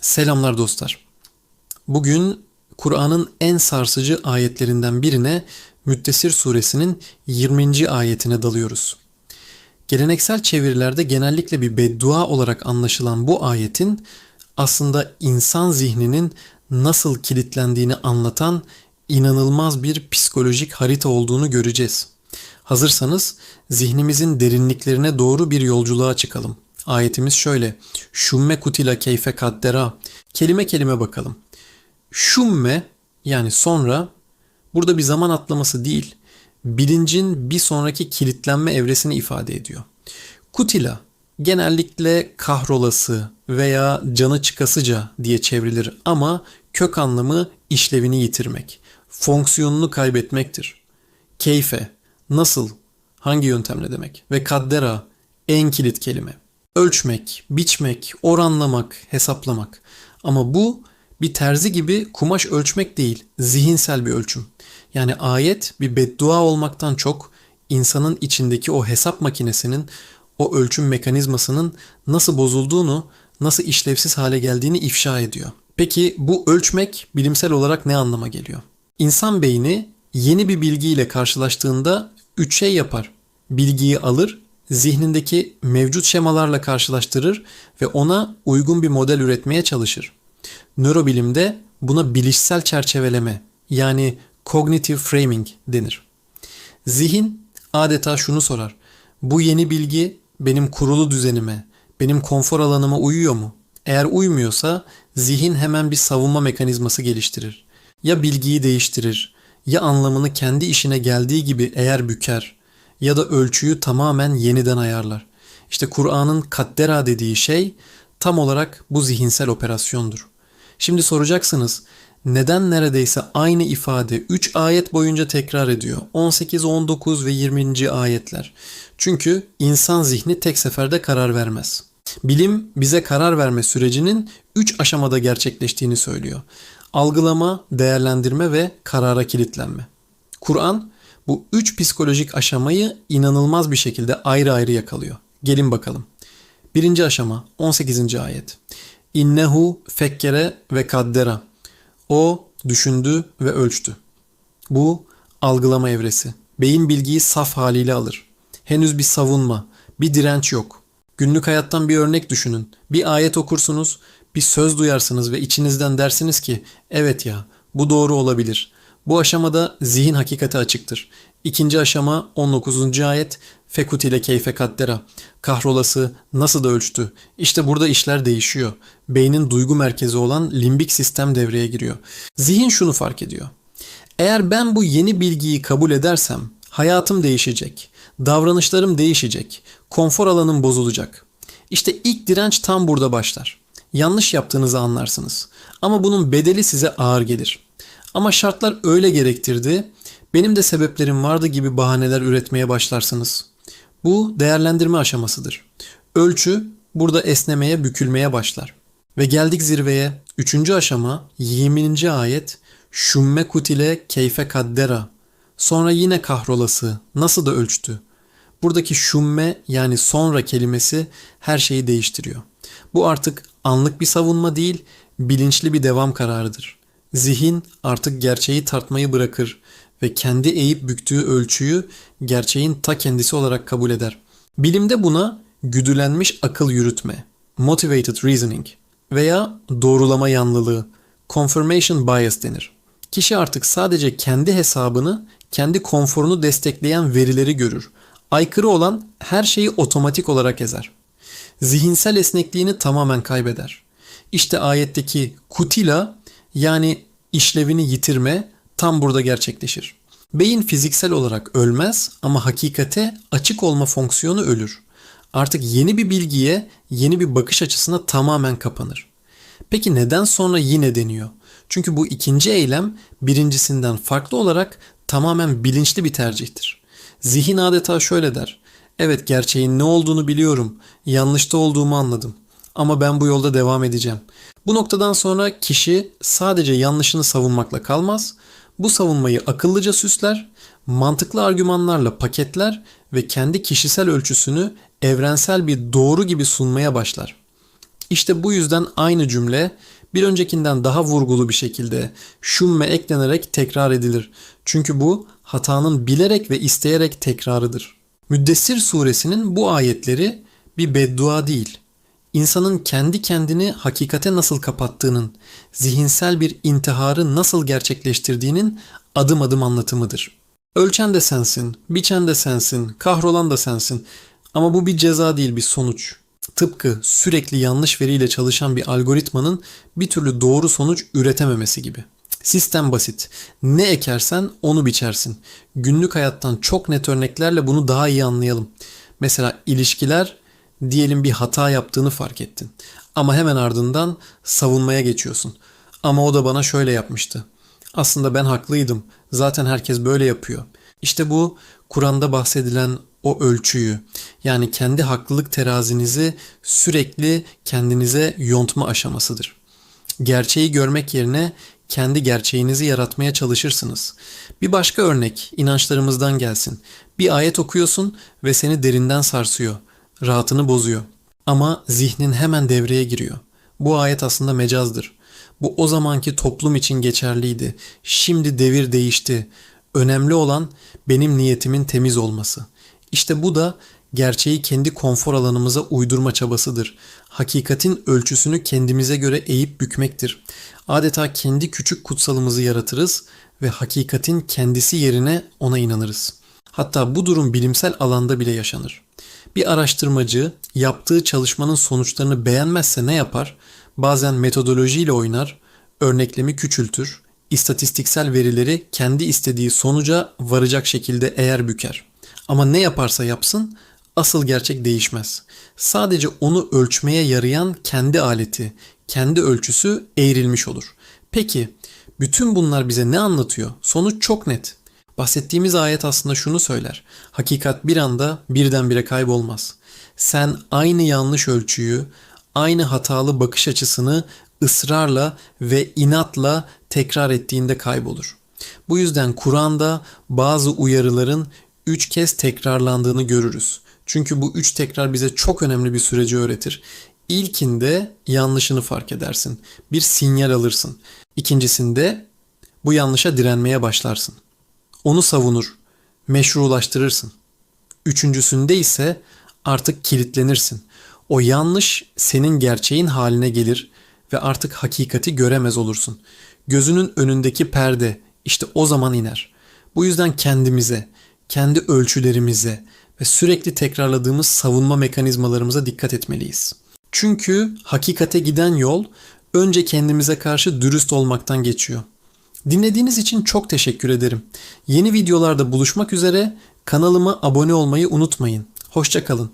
Selamlar dostlar. Bugün Kur'an'ın en sarsıcı ayetlerinden birine Müddessir suresinin 20. ayetine dalıyoruz. Geleneksel çevirilerde genellikle bir beddua olarak anlaşılan bu ayetin aslında insan zihninin nasıl kilitlendiğini anlatan inanılmaz bir psikolojik harita olduğunu göreceğiz. Hazırsanız zihnimizin derinliklerine doğru bir yolculuğa çıkalım. Ayetimiz şöyle. Şumme kutila keyfe kaddera. Kelime kelime bakalım. Şumme yani sonra burada bir zaman atlaması değil, bilincin bir sonraki kilitlenme evresini ifade ediyor. Kutila genellikle kahrolası veya canı çıkasıca diye çevrilir ama kök anlamı işlevini yitirmek, fonksiyonunu kaybetmektir. Keyfe, nasıl, hangi yöntemle demek ve kaddera en kilit kelime. Ölçmek, biçmek, oranlamak, hesaplamak. Ama bu bir terzi gibi kumaş ölçmek değil, zihinsel bir ölçüm. Yani ayet bir beddua olmaktan çok insanın içindeki o hesap makinesinin, o ölçüm mekanizmasının nasıl bozulduğunu, nasıl işlevsiz hale geldiğini ifşa ediyor. Peki bu ölçmek bilimsel olarak ne anlama geliyor? İnsan beyni yeni bir bilgiyle karşılaştığında üç şey yapar. Bilgiyi alır, zihnindeki mevcut şemalarla karşılaştırır ve ona uygun bir model üretmeye çalışır. Nörobilimde buna bilişsel çerçeveleme yani cognitive framing denir. Zihin adeta şunu sorar. Bu yeni bilgi benim kurulu düzenime, benim konfor alanıma uyuyor mu? Eğer uymuyorsa zihin hemen bir savunma mekanizması geliştirir. Ya bilgiyi değiştirir, ya anlamını kendi işine geldiği gibi eğer büker ya da ölçüyü tamamen yeniden ayarlar. İşte Kur'an'ın kaddera dediği şey tam olarak bu zihinsel operasyondur. Şimdi soracaksınız neden neredeyse aynı ifade 3 ayet boyunca tekrar ediyor? 18, 19 ve 20. ayetler. Çünkü insan zihni tek seferde karar vermez. Bilim bize karar verme sürecinin 3 aşamada gerçekleştiğini söylüyor. Algılama, değerlendirme ve karara kilitlenme. Kur'an bu üç psikolojik aşamayı inanılmaz bir şekilde ayrı ayrı yakalıyor. Gelin bakalım. Birinci aşama 18. ayet. İnnehu fekkere ve kaddera. O düşündü ve ölçtü. Bu algılama evresi. Beyin bilgiyi saf haliyle alır. Henüz bir savunma, bir direnç yok. Günlük hayattan bir örnek düşünün. Bir ayet okursunuz, bir söz duyarsınız ve içinizden dersiniz ki evet ya bu doğru olabilir. Bu aşamada zihin hakikati açıktır. İkinci aşama 19. ayet Fekut ile keyfe kaddera. Kahrolası nasıl da ölçtü. İşte burada işler değişiyor. Beynin duygu merkezi olan limbik sistem devreye giriyor. Zihin şunu fark ediyor. Eğer ben bu yeni bilgiyi kabul edersem hayatım değişecek. Davranışlarım değişecek. Konfor alanım bozulacak. İşte ilk direnç tam burada başlar. Yanlış yaptığınızı anlarsınız. Ama bunun bedeli size ağır gelir. Ama şartlar öyle gerektirdi. Benim de sebeplerim vardı gibi bahaneler üretmeye başlarsınız. Bu değerlendirme aşamasıdır. Ölçü burada esnemeye, bükülmeye başlar. Ve geldik zirveye. Üçüncü aşama 20. ayet Şumme kutile keyfe kaddera. Sonra yine kahrolası nasıl da ölçtü. Buradaki şumme yani sonra kelimesi her şeyi değiştiriyor. Bu artık anlık bir savunma değil, bilinçli bir devam kararıdır. Zihin artık gerçeği tartmayı bırakır ve kendi eğip büktüğü ölçüyü gerçeğin ta kendisi olarak kabul eder. Bilimde buna güdülenmiş akıl yürütme, motivated reasoning veya doğrulama yanlılığı, confirmation bias denir. Kişi artık sadece kendi hesabını, kendi konforunu destekleyen verileri görür. Aykırı olan her şeyi otomatik olarak ezer. Zihinsel esnekliğini tamamen kaybeder. İşte ayetteki kutila yani işlevini yitirme tam burada gerçekleşir. Beyin fiziksel olarak ölmez ama hakikate açık olma fonksiyonu ölür. Artık yeni bir bilgiye, yeni bir bakış açısına tamamen kapanır. Peki neden sonra yine deniyor? Çünkü bu ikinci eylem birincisinden farklı olarak tamamen bilinçli bir tercihtir. Zihin adeta şöyle der. Evet gerçeğin ne olduğunu biliyorum. Yanlışta olduğumu anladım. Ama ben bu yolda devam edeceğim. Bu noktadan sonra kişi sadece yanlışını savunmakla kalmaz. Bu savunmayı akıllıca süsler, mantıklı argümanlarla paketler ve kendi kişisel ölçüsünü evrensel bir doğru gibi sunmaya başlar. İşte bu yüzden aynı cümle bir öncekinden daha vurgulu bir şekilde şumme eklenerek tekrar edilir. Çünkü bu hatanın bilerek ve isteyerek tekrarıdır. Müddessir suresinin bu ayetleri bir beddua değil, insanın kendi kendini hakikate nasıl kapattığının, zihinsel bir intiharı nasıl gerçekleştirdiğinin adım adım anlatımıdır. Ölçen de sensin, biçen de sensin, kahrolan da sensin. Ama bu bir ceza değil bir sonuç. Tıpkı sürekli yanlış veriyle çalışan bir algoritmanın bir türlü doğru sonuç üretememesi gibi. Sistem basit. Ne ekersen onu biçersin. Günlük hayattan çok net örneklerle bunu daha iyi anlayalım. Mesela ilişkiler diyelim bir hata yaptığını fark ettin. Ama hemen ardından savunmaya geçiyorsun. Ama o da bana şöyle yapmıştı. Aslında ben haklıydım. Zaten herkes böyle yapıyor. İşte bu Kur'an'da bahsedilen o ölçüyü yani kendi haklılık terazinizi sürekli kendinize yontma aşamasıdır. Gerçeği görmek yerine kendi gerçeğinizi yaratmaya çalışırsınız. Bir başka örnek inançlarımızdan gelsin. Bir ayet okuyorsun ve seni derinden sarsıyor. Rahatını bozuyor. Ama zihnin hemen devreye giriyor. Bu ayet aslında mecazdır. Bu o zamanki toplum için geçerliydi. Şimdi devir değişti. Önemli olan benim niyetimin temiz olması. İşte bu da gerçeği kendi konfor alanımıza uydurma çabasıdır. Hakikatin ölçüsünü kendimize göre eğip bükmektir. Adeta kendi küçük kutsalımızı yaratırız ve hakikatin kendisi yerine ona inanırız. Hatta bu durum bilimsel alanda bile yaşanır. Bir araştırmacı yaptığı çalışmanın sonuçlarını beğenmezse ne yapar? Bazen metodolojiyle oynar, örneklemi küçültür, istatistiksel verileri kendi istediği sonuca varacak şekilde eğer büker. Ama ne yaparsa yapsın asıl gerçek değişmez. Sadece onu ölçmeye yarayan kendi aleti, kendi ölçüsü eğrilmiş olur. Peki bütün bunlar bize ne anlatıyor? Sonuç çok net. Bahsettiğimiz ayet aslında şunu söyler. Hakikat bir anda birdenbire kaybolmaz. Sen aynı yanlış ölçüyü, aynı hatalı bakış açısını ısrarla ve inatla tekrar ettiğinde kaybolur. Bu yüzden Kur'an'da bazı uyarıların üç kez tekrarlandığını görürüz. Çünkü bu üç tekrar bize çok önemli bir süreci öğretir. İlkinde yanlışını fark edersin. Bir sinyal alırsın. İkincisinde bu yanlışa direnmeye başlarsın. Onu savunur, meşrulaştırırsın. Üçüncüsünde ise artık kilitlenirsin. O yanlış senin gerçeğin haline gelir ve artık hakikati göremez olursun. Gözünün önündeki perde işte o zaman iner. Bu yüzden kendimize, kendi ölçülerimize ve sürekli tekrarladığımız savunma mekanizmalarımıza dikkat etmeliyiz. Çünkü hakikate giden yol önce kendimize karşı dürüst olmaktan geçiyor. Dinlediğiniz için çok teşekkür ederim. Yeni videolarda buluşmak üzere kanalıma abone olmayı unutmayın. Hoşçakalın.